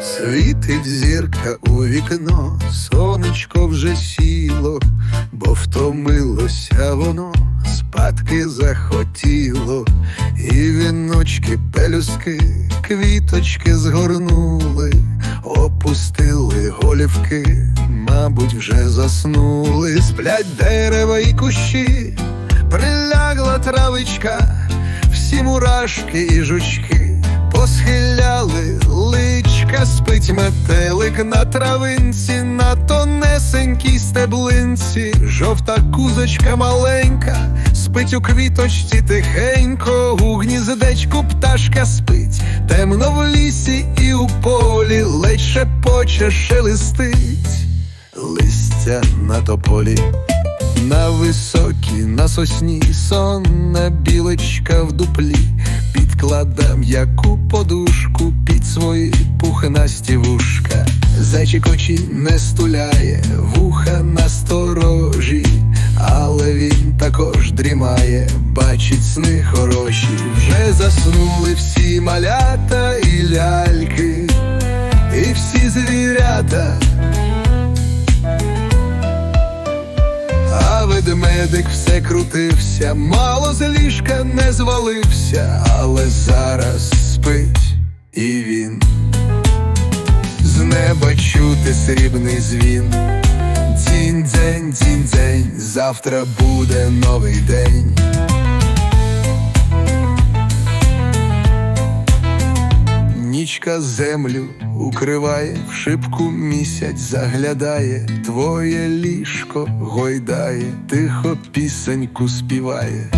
Світить зірка у вікно, сонечко вже сіло, бо втомилося воно, спадки захотіло, і віночки, пелюстки, квіточки згорнули, опустили голівки, мабуть, вже заснули, сплять дерева і кущі, прилягла травичка, всі мурашки і жучки посхиляли личка, спить метелик на травинці, на тонесенькій стеблинці, жовта кузочка маленька, спить у квіточці тихенько, у гніздечку пташка спить, темно в лісі і у полі, ледь шепоче шелестить, листя на тополі. На високій, на сосні сонна білочка в дуплі, підкладам яку подушку під свої пухнасті вушка. Зайчик не стуляє, вуха насторожі, але він також дрімає, бачить сни хороші. Вже заснули всі малята і ляльки, і всі звірята. А ведмедик все крутився, мало з ліжка не звалився, але зараз спить і він. Неба чути срібний дзвін. Дзінь дзень, дзінь дзень, завтра буде новий день. Нічка землю укриває, в шибку місяць заглядає, твоє ліжко гойдає, тихо пісеньку співає.